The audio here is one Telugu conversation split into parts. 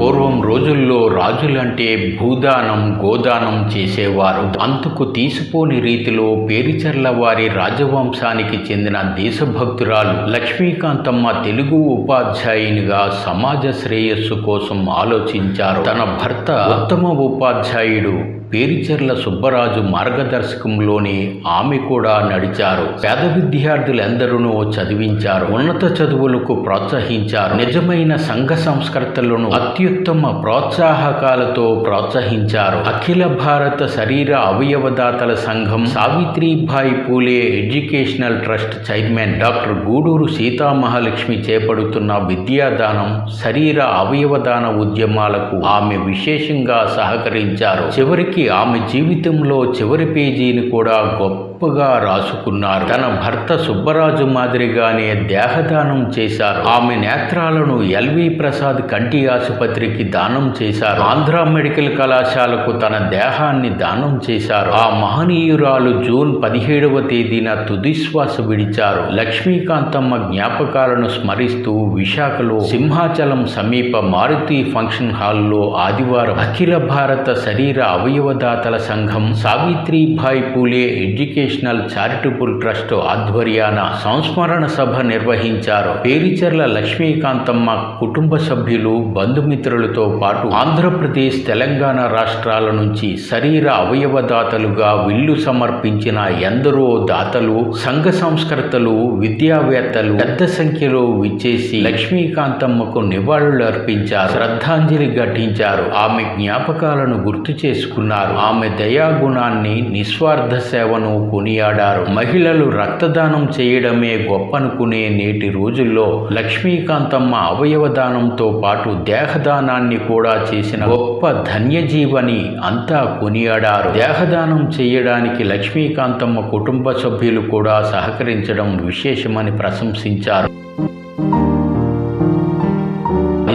పూర్వం రోజుల్లో రాజులంటే భూదానం గోదానం చేసేవారు. అందుకు తీసిపోని రీతిలో పేరిచర్ల వారి రాజవంశానికి చెందిన దేశభక్తురాలు లక్ష్మీకాంతమ్మ తెలుగు ఉపాధ్యాయునిగా సమాజ శ్రేయస్సు కోసం ఆలోచించారు. తన భర్త ఉత్తమ ఉపాధ్యాయుడు. పేరిచెర్ల సుబ్బరాజు మార్గదర్శకంలోనే ఆమె కూడా నడిచారు. పేద విద్యార్థులందరూ చదివించారు. ఉన్నత చదువులకు ప్రోత్సహించారు. నిజమైన సంఘ సంస్కర్తలను అత్యుత్తమ ప్రోత్సాహకాలతో ప్రోత్సహించారు. అఖిల భారత శరీర అవయవదాతల సంఘం Savitribai Phule educational trust chairman doctor Guduru Sitamahalakshmi చేపడుతున్న విద్యాదానం శరీర అవయవదాన ఉద్యమాలకు ఆమె విశేషంగా సహకరించారు. చివరికి ఆమె జీవితంలో చివరి పేజీని కూడా గొప్ప గొప్పగా రాసుకున్నారు. తన భర్త సుబ్బరాజు మాదిరిగానే దేహదానం చేశారు. ఆమె నేత్రాలను ఎల్వి ప్రసాద్ కంటి ఆసుపత్రికి దానం చేశారు. ఆంధ్ర మెడికల్ కళాశాలకు తన దేహాన్ని దానం చేశారు. ఆ మహనీయురాలు జూన్ పదిహేడవ తేదీన తుదిశ్వాస విడిచారు. లక్ష్మీకాంతమ్మ జ్ఞాపకాలను స్మరిస్తూ విశాఖలో సింహాచలం సమీప మారుతి ఫంక్షన్ హాల్లో ఆదివారం అఖిల భారత శరీర అవయవదాతల సంఘం Savitribai Phule educational charitable trust ఆధ్వర్యాన సంస్మరణ సభ నిర్వహించారు. పేరిచర్ల లక్ష్మీకాంతమ్మ కుటుంబ సభ్యులు బంధుమిత్రులతో పాటు ఆంధ్రప్రదేశ్ తెలంగాణ రాష్ట్రాల నుంచి శరీర అవయవదాతలుగా విల్లు సమర్పించిన ఎందరో దాతలు సంఘ సంస్కర్తలు విద్యావేత్తలు పెద్ద సంఖ్యలో విచ్చేసి లక్ష్మీకాంతమ్మకు నివాళులు అర్పించారు శ్రద్ధాంజలి ఘటించారు. ఆమె జ్ఞాపకాలను గుర్తు చేసుకున్నారు. ఆమె దయాగుణాన్ని నిస్వార్థ సేవను కొనియాడారు. మహిళలు రక్తదానం చేయడమే గొప్పనుకునే నేటి రోజుల్లో లక్ష్మీకాంతమ్మ అవయవదానంతో పాటు దేహదానాన్ని కూడా చేసిన గొప్ప ధన్యజీవని అంతా కొనియాడారు. దేహదానం చేయడానికి లక్ష్మీకాంతమ్మ కుటుంబ సభ్యులు కూడా సహకరించడం విశేషమని ప్రశంసించారు.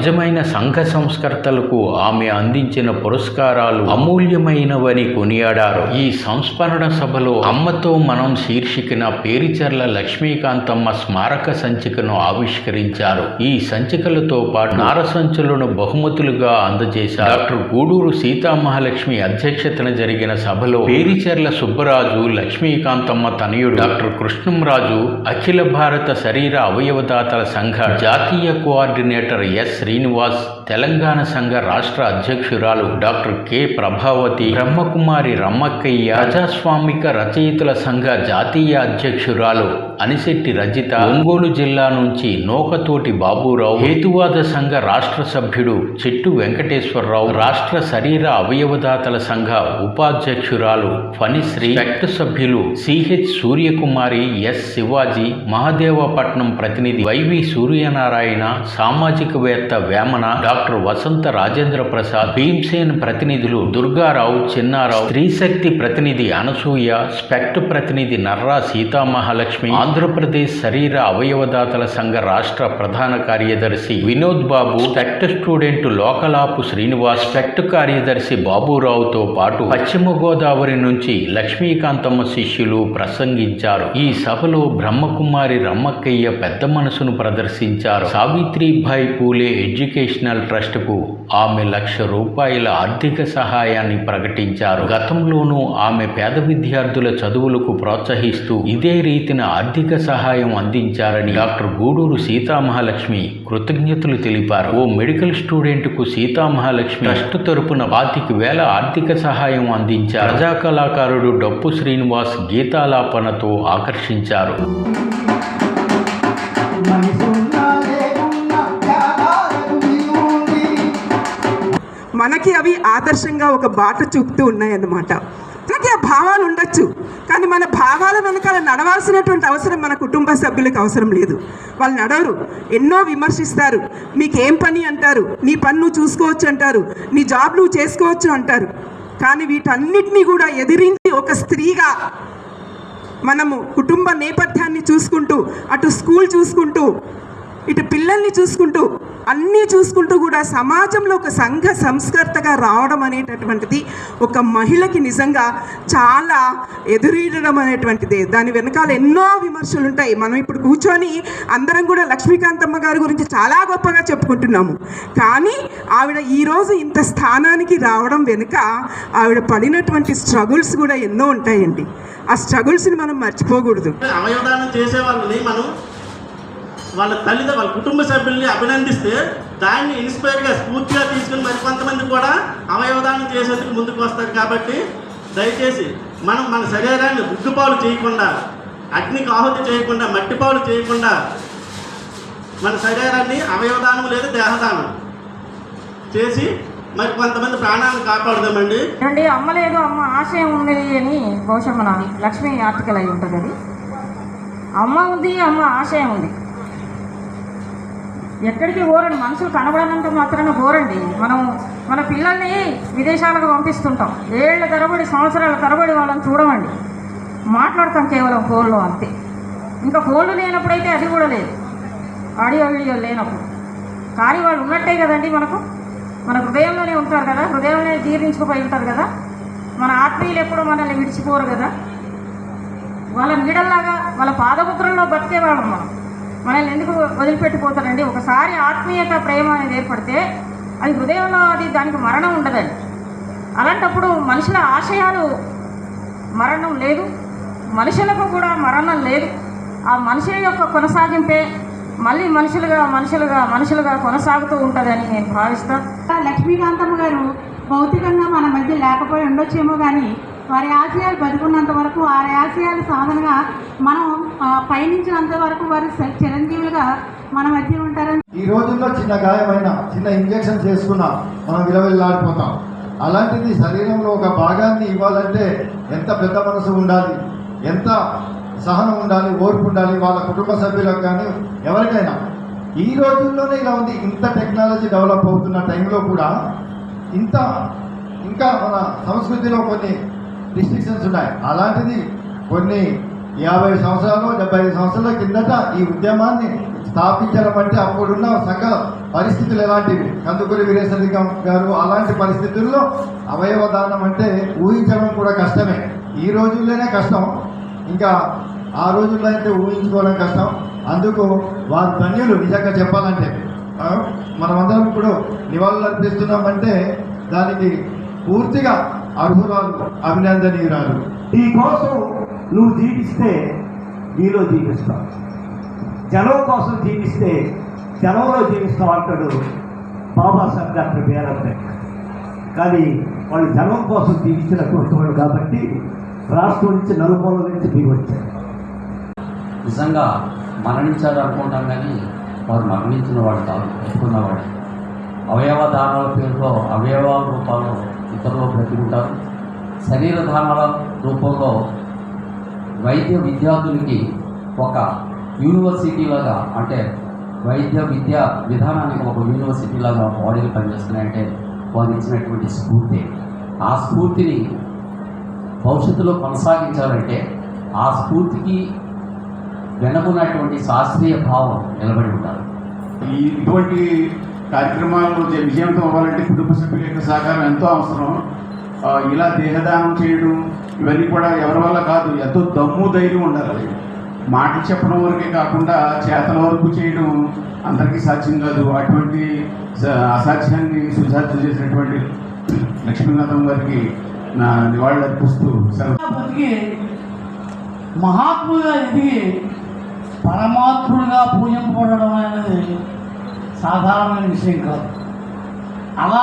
నిజమైన సంఘ సంస్కర్తలకు ఆమె అందించిన పురస్కారాలు అమూల్యమైనవని కొనియాడారు. ఈ సంస్మరణ సభలో అమ్మతో మనం శీర్షికన పేరిచర్ల లక్ష్మీకాంతమ్మ స్మారక సంచికను ఆవిష్కరించారు. ఈ సంచికలతో పాటు నార సంచులను బహుమతులుగా అందజేశారు. డాక్టర్ గూడూరు సీతామహాలక్ష్మి అధ్యక్షతన జరిగిన సభలో పేరిచర్ల సుబ్బరాజు లక్ష్మీకాంతమ్మ తనయుడు డాక్టర్ కృష్ణంరాజు అఖిల భారత శరీర అవయవదాతల సంఘ జాతీయ కోఆర్డినేటర్ ఎస్ శ్రీనివాస్ తెలంగాణ సంఘ రాష్ట్ర అధ్యక్షురాలు డాక్టర్ కె. ప్రభావతి బ్రహ్మకుమారి రమ్మక్కయ్య ప్రజాస్వామిక రచయితల సంఘ జాతీయ అధ్యక్షురాలు అనిశెట్టి రజిత ఒంగోలు జిల్లా నుంచి నోకతోటి బాబురావు హేతువాద సంఘ రాష్ట్ర సభ్యుడు చెట్టు వెంకటేశ్వరరావు రాష్ట్ర శరీర అవయవదాతల సంఘ ఉపాధ్యక్షురాలు ఫణిశ్రీ సెక్ట్ సభ్యులు సిహెచ్ సూర్యకుమారి ఎస్. శివాజీ మహదేవపట్నం ప్రతినిధి వైవి సూర్యనారాయణ సామాజికవేత్త వేమన డాక్టర్ వసంత రాజేంద్ర ప్రసాద్ భీమ్సేన్ ప్రతినిధులు దుర్గారావు చిన్నారావు స్త్రీశక్తి ప్రతినిధి అనసూయ స్పెక్ట్ ప్రతినిధి నర్రా సీతామహాలక్ష్మి ఆంధ్రప్రదేశ్ శరీర అవయవదాతల సంఘ రాష్ట్ర ప్రధాన కార్యదర్శి వినోద్ బాబు స్పెక్ట్ స్టూడెంట్ లోకలాపు శ్రీనివాస్ స్పెక్ట్ కార్యదర్శి బాబురావుతో పాటు పశ్చిమ గోదావరి నుంచి లక్ష్మీకాంతమ్మ శిష్యులు ప్రసంగించారు. ఈ సభలో బ్రహ్మకుమారి రమ్మక్కయ్య పెద్ద మనసును ప్రదర్శించారు. సావిత్రిబాయి పూలే ఎడ్యుకేషనల్ ట్రస్ట్కు ఆమె లక్ష రూపాయల ఆర్థిక సహాయాన్ని ప్రకటించారు. గతంలోనూ ఆమె పేద విద్యార్థుల చదువులకు ప్రోత్సహిస్తూ ఇదే రీతిన ఆర్థిక సహాయం అందించారని డాక్టర్ గూడూరు సీతామహాలక్ష్మి కృతజ్ఞతలు తెలిపారు. ఓ మెడికల్ స్టూడెంట్కు సీతామహాలక్ష్మి ట్రస్ట్ తరపున పాతిక వేల ఆర్థిక సహాయం అందించారు. ప్రజా కళాకారుడు డప్పు శ్రీనివాస్ గీతాలాపనతో ఆకర్షించారు. మనకి అవి ఆదర్శంగా ఒక బాట చూపుతూ ఉన్నాయన్నమాట. మనకి ఆ భావాలు ఉండొచ్చు కానీ మన భావాల వెనకాల నడవాల్సినటువంటి అవసరం మన కుటుంబ సభ్యులకు అవసరం లేదు. వాళ్ళు నడవరు ఎన్నో విమర్శిస్తారు. మీకేం పని? అంటారు. నీ పని నువ్వు చూసుకోవచ్చు అంటారు. నీ జాబ్ నువ్వు చేసుకోవచ్చు అంటారు. కానీ వీటన్నిటినీ కూడా ఎదిరించి ఒక స్త్రీగా మనము కుటుంబ నేపథ్యాన్ని చూసుకుంటూ అటు స్కూల్ చూసుకుంటూ ఇటు పిల్లల్ని చూసుకుంటూ అన్నీ చూసుకుంటూ కూడా సమాజంలో ఒక సంఘ సంస్కర్తగా రావడం అనేటటువంటిది ఒక మహిళకి నిజంగా చాలా ఎదురీడడం అనేటువంటిది. దాని వెనకాల ఎన్నో విమర్శలు ఉంటాయి. మనం ఇప్పుడు కూర్చొని అందరం కూడా లక్ష్మీకాంతమ్మ గారి గురించి చాలా గొప్పగా చెప్పుకుంటున్నాము. కానీ ఆవిడ ఈరోజు ఇంత స్థానానికి రావడం వెనుక ఆవిడ పడినటువంటి స్ట్రగుల్స్ కూడా ఎన్నో ఉంటాయండి. ఆ స్ట్రగుల్స్ని మనం మర్చిపోకూడదు. అవయవదానం చేసే వాళ్ళని మనం వాళ్ళ తల్లిదండ్రులు వాళ్ళ కుటుంబ సభ్యుల్ని అభినందిస్తే దాన్ని ఇన్స్పైర్గా స్ఫూర్తిగా తీసుకుని మరి కొంతమంది కూడా అవయవదానం చేసేందుకు ముందుకు వస్తారు కాబట్టి దయచేసి మనం మన శరీరాన్ని ఉగ్గుపాలు చేయకుండా అగ్నికి ఆహుతి చేయకుండా మట్టిపాలు చేయకుండా మన శరీరాన్ని అవయవదానం లేదా దేహదానం చేసి మరి కొంతమంది ప్రాణాలను కాపాడదామండి. అండి అమ్మ లేదు అమ్మ ఆశయం ఉంది అని బహుశా మన లక్ష్మి ఆర్టికల్ అయి ఉంటుంది అది. అమ్మ ఉంది అమ్మ ఆశయం ఉంది. ఎక్కడికి పోరండి మనుషులు కనబడనంత మాత్రాన పోరండి మనం మన పిల్లల్ని విదేశాలకు పంపిస్తుంటాం. ఏళ్ళ తరబడి సంవత్సరాల తరబడి వాళ్ళని చూడమండి. మాట్లాడతాం కేవలం ఫోన్లో అంతే. ఇంకా ఫోన్లు లేనప్పుడైతే అది కూడా లేదు. ఆడియో వీడియో లేనప్పుడు. కానీ వాళ్ళు ఉన్నట్టే కదండి మనకు. మన హృదయంలోనే ఉంటారు కదా. హృదయంలోనే జీర్ణించుకుపోయి ఉంటారు కదా. మన ఆత్మీయులు ఎప్పుడూ మనల్ని విడిచిపోరు కదా. వాళ్ళ నీడల్లాగా వాళ్ళ పాదపుత్రంలో బతికేవాళ్ళం మనం. మనల్ని ఎందుకు వదిలిపెట్టిపోతారండి? ఒకసారి ఆత్మీయత ప్రేమ అనేది ఏర్పడితే అది హృదయంలో అది దానికి మరణం ఉండదండి. అలాంటప్పుడు మనుషుల ఆశయాలు మరణం లేదు. మనుషులకు కూడా మరణం లేదు. ఆ మనుషుల యొక్క కొనసాగింపే మళ్ళీ మనుషులుగా మనుషులుగా మనుషులుగా కొనసాగుతూ ఉంటుందని నేను భావిస్తాను లక్ష్మీకాంతమ్మ గారు భౌతికంగా మన మధ్య లేకపోయి ఉండొచ్చేమో కానీ వారి ఆశయాలు బతుకున్నంత వరకు వారి ఆశయాల సాధనగా మనం ఆ, పయనించినంత వరకు వారు చిరంజీవులుగా మన మధ్య ఉంటారని ఈ రోజుల్లో చిన్న గాయమైన చిన్న ఇంజెక్షన్ చేసుకున్నా మనం విలవిల్లాడిపోతాం. అలాంటిది శరీరంలో ఒక భాగాన్ని ఇవ్వాలంటే ఎంత పెద్ద మనసు ఉండాలి? ఎంత సహనం ఉండాలి? ఓర్పు ఉండాలి? వాళ్ళ కుటుంబ సభ్యులకు కానీ ఎవరికైనా. ఈ రోజుల్లోనే ఇలా ఉంది. ఇంత టెక్నాలజీ డెవలప్ అవుతున్న టైంలో కూడా ఇంత ఇంకా మన సంస్కృతిలో కొన్ని రిస్ట్రిక్షన్స్ ఉన్నాయి. అలాంటిది కొన్ని యాభై సంవత్సరాలు డెబ్బై ఐదు సంవత్సరాల కిందట ఈ ఉద్యమాన్ని స్థాపించడం అంటే అప్పుడున్న సంఘ పరిస్థితులు ఎలాంటివి? కందుకూరి వీరేశలింగం గారు అలాంటి పరిస్థితుల్లో అవయవ దానం అంటే ఊహించడం కూడా కష్టమే. ఈ రోజుల్లోనే కష్టం. ఇంకా ఆ రోజుల్లో అయితే ఊహించుకోవడం కష్టం. అందుకు వారు ధన్యులు నిజంగా చెప్పాలంటే. మనమందరం ఇప్పుడు నివాళులు అర్పిస్తున్నామంటే దానికి పూర్తిగా అర్హురాలు అభినందనీయురాలు. నీ కోసం నువ్వు జీవిస్తే నీలో జీవిస్తావు. జనం కోసం జీవిస్తే జనంలో జీవిస్తావు అంటాడు బాబాసాహెబ్ డాక్టర్ బిఆర్ అంబేద్కర్ కానీ వాళ్ళు జనం కోసం జీవించినటువంటి వాళ్ళు కాబట్టి రాష్ట్రం నుంచి నలుమూల నుంచి దిగి వచ్చారు. నిజంగా మరణించాలనుకుంటాం కానీ వారు మరణించిన వాడు కాదు బతుకున్నవాడు అవయవ దానాల పేరుతో అవయవ రూపాల్లో ఇతరులు బ్రతికుంటారు శరీర దానాల రూపంలో వైద్య విద్యార్థులకి ఒక యూనివర్సిటీ లాగా అంటే వైద్య విద్య విధానానికి ఒక యూనివర్సిటీ లాగా బాడీలు పనిచేస్తున్నాయంటే వారు ఇచ్చినటువంటి స్ఫూర్తి. ఆ స్ఫూర్తిని భవిష్యత్తులో కొనసాగించాలంటే ఆ స్ఫూర్తికి వెనుకున్నటువంటి శాస్త్రీయ భావం నిలబడి ఉండాలి. ఈ ఇటువంటి కార్యక్రమాలు విజయంతో విజయవంతం అవ్వాలంటే కుటుంబ సభ్యుల యొక్క సహకారం ఎంతో అవసరం. ఇలా దేహదానం చేయడం ఇవన్నీ కూడా ఎవరి వల్ల కాదు ఎంతో దమ్ము ధైర్యం ఉండాలి. మాటలు చెప్పడం వరకే కాకుండా చేతల వరకు చేయడం అందరికీ సాధ్యం కాదు. అటువంటి అసాధ్యాన్ని సుసాధ్యం చేసినటువంటి లక్ష్మీనాథం గారికి నా నివాళులు అర్పిస్తూ మహాత్ముగా ఎదిగి పరమాత్ముడిగా పూజింపబడడం అనేది సాధారణమైన విషయం కాదు. అలా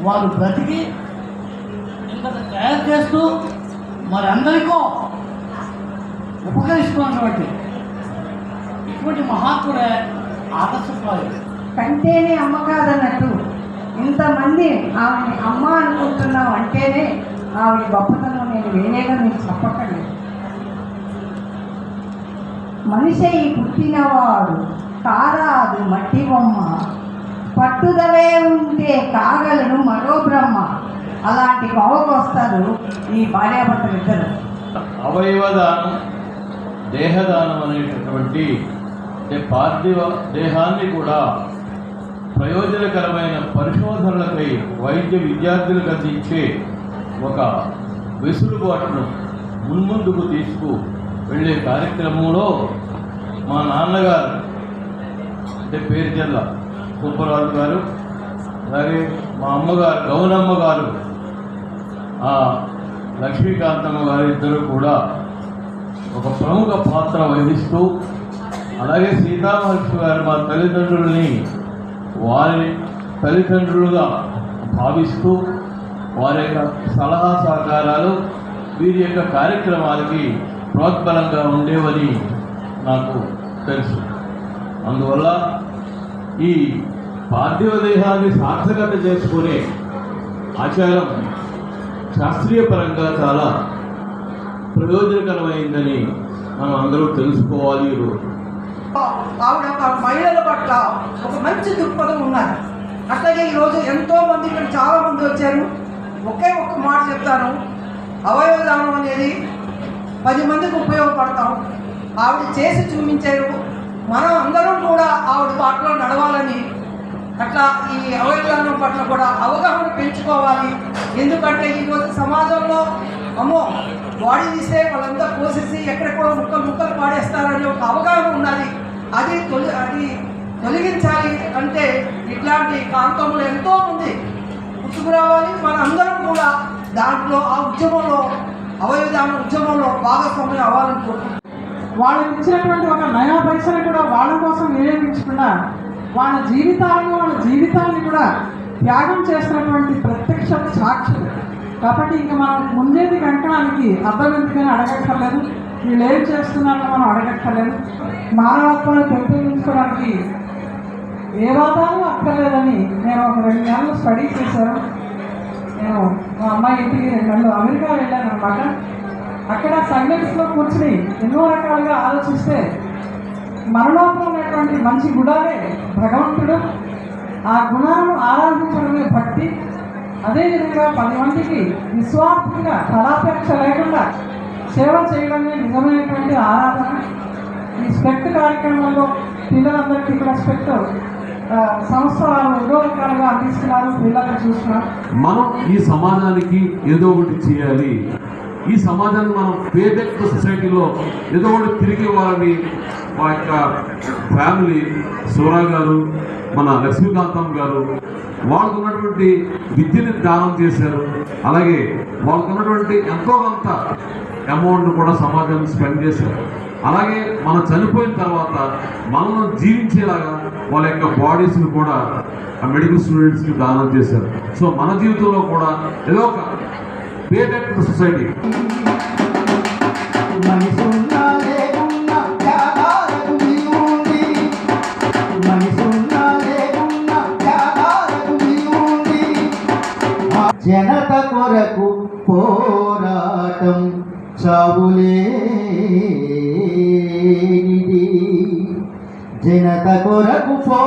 వారు బ్రతికి ఇంత తయారు చేస్తూ మరి అందరికో ఉపకరిస్తున్నటువంటి ఇటువంటి మహాత్ముడే ఆదర్శప్రాయం. కంటేనే అమ్మ కాదన్నట్టు ఇంతమంది ఆమె అమ్మ అనుకుంటున్నాం అంటేనే ఆవిడ గొప్పతనం నేను వేరేగా మీకు చెప్పకండి మనిషి పుట్టినవాడు కారాదు మట్టి బొమ్మ పట్టుదలే ఉంటే కాగలను మరో బ్రహ్మ. అలాంటి కోవకు వస్తారు ఈ భార్యాభర్తలు ఇద్దరు అవయవదానం దేహదానం అనేటటువంటి పార్థివ దేహాన్ని కూడా ప్రయోజనకరమైన పరిశోధనలకై వైద్య విద్యార్థులకు అందించే ఒక వెసులుబాటును మున్ముందుకు తీసుకు వెళ్ళే కార్యక్రమంలో మా నాన్నగారు అంటే పేరు పేరుచెల్ల సుబ్బరాజు గారు అలాగే మా అమ్మగారు గౌనమ్మ గారు ఆ లక్ష్మీకాంతమ్మ గారు ఇద్దరు కూడా ఒక ప్రముఖ పాత్ర వహిస్తూ అలాగే సీతామహర్షి గారు మా తల్లిదండ్రుల్ని వారి తల్లిదండ్రులుగా భావిస్తూ వారి యొక్క సలహా సహకారాలు వీరి యొక్క కార్యక్రమాలకి ప్రోత్బలంగా ఉండేవని నాకు తెలుసు. అందువల్ల ఈ పార్థివ దేహాన్ని సార్థకత చేసుకునే ఆచారం శాస్త్రీయ పరంగా చాలా ప్రయోజనకరమైందని మనం అందరూ తెలుసుకోవాలి ఈరోజు ఆవిడ మహిళల పట్ల ఒక మంచి దృక్పథం ఉన్నారు అట్లాగే ఈరోజు ఎంతో మంది ఇక్కడ చాలా మంది వచ్చారు. ఒకే ఒక్క మాట చెప్తాను. అవయవదానం అనేది పది మందికి ఉపయోగపడతాం. ఆవిడ చేసి చూపించారు మనం అందరం కూడా ఆవిడ బాటలో నడవాలని అట్లా ఈ అవయవదానం పట్ల కూడా అవగాహన పెంచుకోవాలి. ఎందుకంటే ఈరోజు సమాజంలో అమ్మో బాడీ తీస్తే వాళ్ళంతా కోసేసి ఎక్కడెక్కడో ముక్కలు ముక్కలు పాడేస్తారని ఒక అవగాహన ఉన్నది. అది తొలి అది తొలగించాలి అంటే ఇట్లాంటి ప్రాంతంలో ఎంతో ఉంది పుట్టుకు రావాలి. మన అందరం కూడా దాంట్లో ఆ ఉద్యమంలో అవయవదాన ఉద్యమంలో భాగస్వామ్యం అవ్వాలని కోరుకుంటున్నాం. వాళ్ళకి ఇచ్చినటువంటి ఒక నయా పైసలు కూడా వాళ్ళ కోసం వినియోగించకుండా వాళ్ళ జీవితాలను వాళ్ళ జీవితాన్ని కూడా త్యాగం చేసినటువంటి ప్రత్యక్ష సాక్షులు. కాబట్టి ఇంకా మనం ముందేది వెంకడానికి అర్థం ఎందుకని అడగక్కర్లేదు. వీళ్ళు ఏం చేస్తున్నారో మనం అడగక్కర్లేదు. మానవత్వాన్ని పెంపొందించుకోవడానికి ఏ వాదాలు అక్కర్లేదని నేను ఒక రెండు నెలలు స్టడీ చేశాను. నేను మా అమ్మాయి ఇంటికి రెండు నెలలు అమెరికా వెళ్ళాను అనమాట అక్కడ సైలెన్స్లో కూర్చుని ఎన్నో రకాలుగా ఆలోచిస్తే మనలోపల ఉన్నటువంటి మంచి గుణాలే భగవంతుడు. ఆ గుణాలను ఆరాధించడమే భక్తి. అదేవిధంగా పది మందికి నిస్వార్థంగా ఫలాపేక్ష లేకుండా సేవ చేయడమే నిజమైనటువంటి ఆరాధన. ఈ స్పెక్ట్ కార్యక్రమంలో పిల్లలందరికీ కూడా స్పెక్ట్ సంస్థ ఎన్నో రకాలుగా అందిస్తున్నారు. పిల్లలను చూస్తున్నాం. మనం ఈ సమాజానికి ఏదో ఒకటి చేయాలి. ఈ సమాజాన్ని మనం పేదెక్ సొసైటీలో ఏదో ఒకటి తిరిగి ఇవ్వాలని మా యొక్క ఫ్యామిలీ సూరా గారు మన లక్ష్మీకాంతం గారు వాళ్ళకు ఉన్నటువంటి విద్యని దానం చేశారు. అలాగే వాళ్ళకు ఉన్నటువంటి ఎంతో కొంత అమౌంట్ కూడా సమాజం స్పెండ్ చేశారు. అలాగే మనం చనిపోయిన తర్వాత మనల్ని జీవించేలాగా వాళ్ళ యొక్క బాడీస్ని కూడా ఆ మెడికల్ స్టూడెంట్స్కి దానం చేశారు. సో మన జీవితంలో కూడా ఏదో ఒక పేదెక్ట్ సొసైటీ. మనిషి ఉన్నా జనత కొరకు పోరాటం చావులేనిది. జనత కొరకు పో